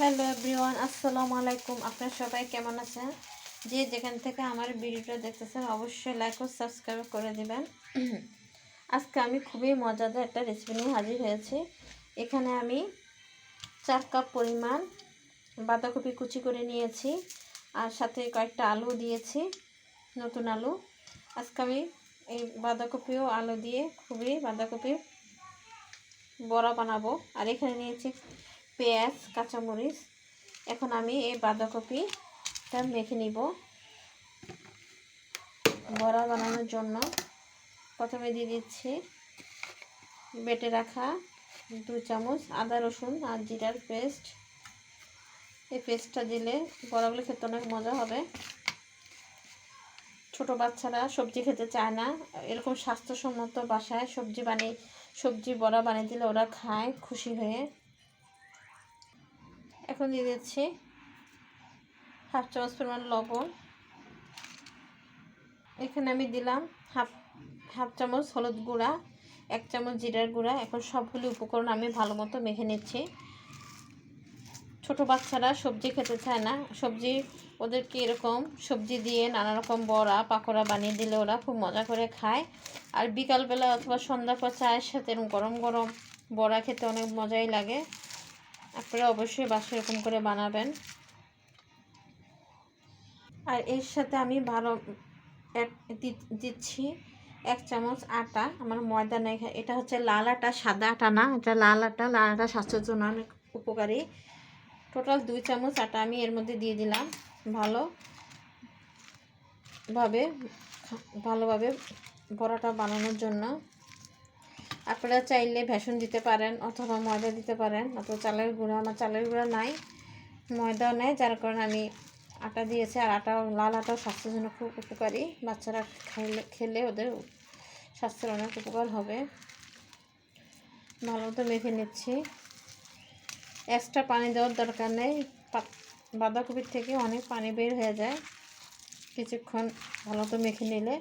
Hello everyone, আসসালামু আলাইকুম। আপনারা সবাই কেমন আছেন? যে যেখান থেকে আমার ভিডিওটা দেখতেছেন, অবশ্যই লাইক ও সাবস্ক্রাইব করে দিবেন। আজকে আমি খুবই মজাদার একটা রেসিপি নিয়ে হাজির হয়েছি। এখানে আমি চার কাপ পরিমাণ বাঁধাকপি কুচি করে নিয়েছি আর সাথে কয়েকটা আলু দিয়েছি, নতুন আলু। আজকে আমি এই বাঁধাকপি ও আলু দিয়ে খুবই বাঁধাকপি বড়া বানাবো। আর এখানে নিয়েছি পেঁয়াজ, কাঁচামরিচ। এখন আমি এই বাঁধাকপিটা মেখে নিব। বড়া বানানোর জন্য প্রথমে দিয়ে দিচ্ছি বেটে রাখা দু চামচ আদা, রসুন আর জিরার পেস্ট। এই পেস্টটা দিলে বড়াগুলো খেতে অনেক মজা হবে। ছোট বাচ্চারা সবজি খেতে চায় না। এরকম স্বাস্থ্যসম্মত বাসায় সবজি বানিয়ে, সবজি বড়া বানিয়ে দিলে ওরা খায় খুশি হয়ে। এখন দিয়ে দিচ্ছি হাফ চামচ পরিমাণ লবণ। এখানে আমি দিলাম হাফ হাফ চামচ হলুদ গুঁড়া, এক চামচ জিরার গুঁড়া। এখন সবগুলি উপকরণ আমি ভালো মতো মেখে নিচ্ছি। ছোট বাচ্চারা সবজি খেতে চায় না। সবজি, ওদেরকে এরকম সবজি দিয়ে নানা রকম বড়া, পাকোড়া বানিয়ে দিলে ওরা খুব মজা করে খায়। আর বিকালবেলা অথবা সন্ধ্যা পর চায়ের সাথে গরম গরম বড়া খেতে অনেক মজাই লাগে। আপনারা অবশ্যই বাসা এরকম করে বানাবেন। আর এর সাথে আমি ভালো দিচ্ছি এক চামচ আটা, আমার ময়দা নেই। এটা হচ্ছে লাল আটা, সাদা আটা না, এটা লাল আটা লাল আটা স্বাস্থ্যের জন্য অনেক উপকারী। টোটাল দুই চামচ আটা আমি এর মধ্যে দিয়ে দিলাম ভালো ভাবে ভালোভাবে বড়াটা বানানোর জন্য। আপনারা চাইলে ভেষণ দিতে পারেন অথবা ময়দা দিতে পারেন, অথবা চালের গুঁড়া। আমার চালের গুঁড়া নাই, ময়দাও নেই, যার কারণে আমি আটা দিয়েছি। আর আটা লাল আটাও স্বাস্থ্যের জন্য খুব উপকারী। বাচ্চারা খেলে খেলে ওদের স্বাস্থ্যের অনেক উপকার হবে। ভালো মতো মেখে নিচ্ছি। এক্সট্রা পানি দেওয়ার দরকার নেই। বাঁধাকপির থেকে অনেক পানি বের হয়ে যায়। কিছুক্ষণ ভালো মতো মেখে নিলে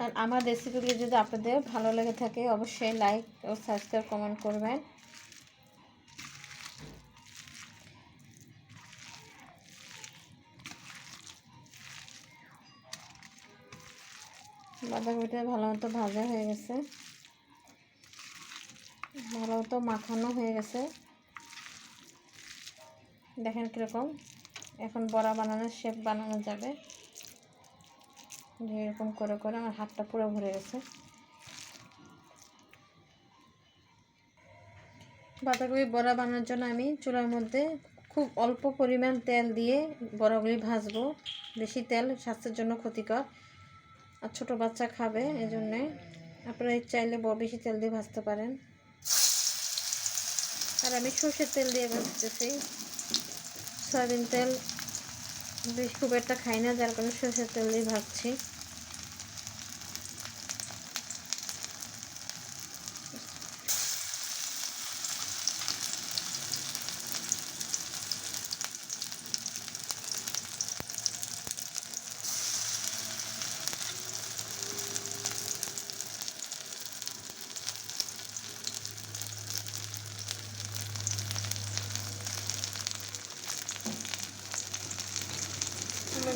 আর আমার রেসিপিগুলি যদি আপনাদের ভালো লেগে থাকে, অবশ্যই লাইক ও সাবস্ক্রাইব কমেন্ট করবেন। বাঁধাকপিটা ভালো মতো ভাজা হয়ে গেছে। ভালো মতো মাখানো হয়ে গেছে। দেখেন কীরকম। এখন বড়া বানানোর শেপ বানানো যাবে। এরকম করে করে আমার হাতটা পুরো ভরে গেছে। বাঁধাকপি বড়া বানানোর জন্য আমি চুলার মধ্যে খুব অল্প পরিমাণ তেল দিয়ে বড়াগুলি ভাজবো। বেশি তেল স্বাস্থ্যের জন্য ক্ষতিকর। আর ছোটো বাচ্চা খাবে এই জন্যে আপনারা চাইলে বেশি তেল দিয়ে ভাজতে পারেন। আর আমি সর্ষের তেল দিয়ে ভাজতেছি। সয়াবিন তেল বেশ খুব একটা খাই না, যার কারণে সর্ষের তেল দিয়ে ভাজছি।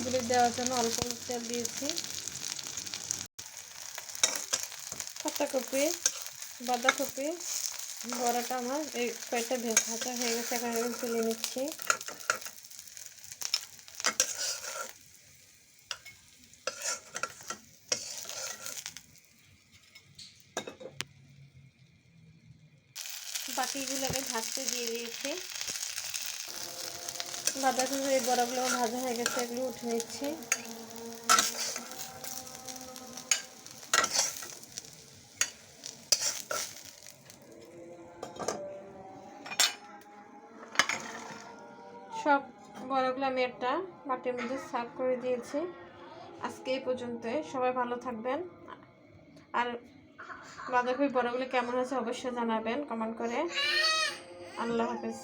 এগুলি দেওয়ার জন্য অল্প তেল দিয়েছি। পাতাকপি, বাঁধাকপি, বড়াটা আমার এই কয়েকটা ভাজা হয়ে গেছে, এখন তুলে নিচ্ছি। বাকিগুলোকে ভাজতে দিয়ে দিয়েছি। বাঁধাকপি এই বড়াগুলো ভাজা হয়ে গেছে, এগুলো উঠে নিচ্ছি। সব বড়াগুলো আমি একটা বাটির মধ্যে সার্ভ করে দিয়েছি। আজকে এই পর্যন্তই, সবাই ভালো থাকবেন। আর বাঁধাকপি বড়াগুলো কেমন আছে অবশ্যই জানাবেন, কমেন্ট করে। আল্লাহ হাফিজ।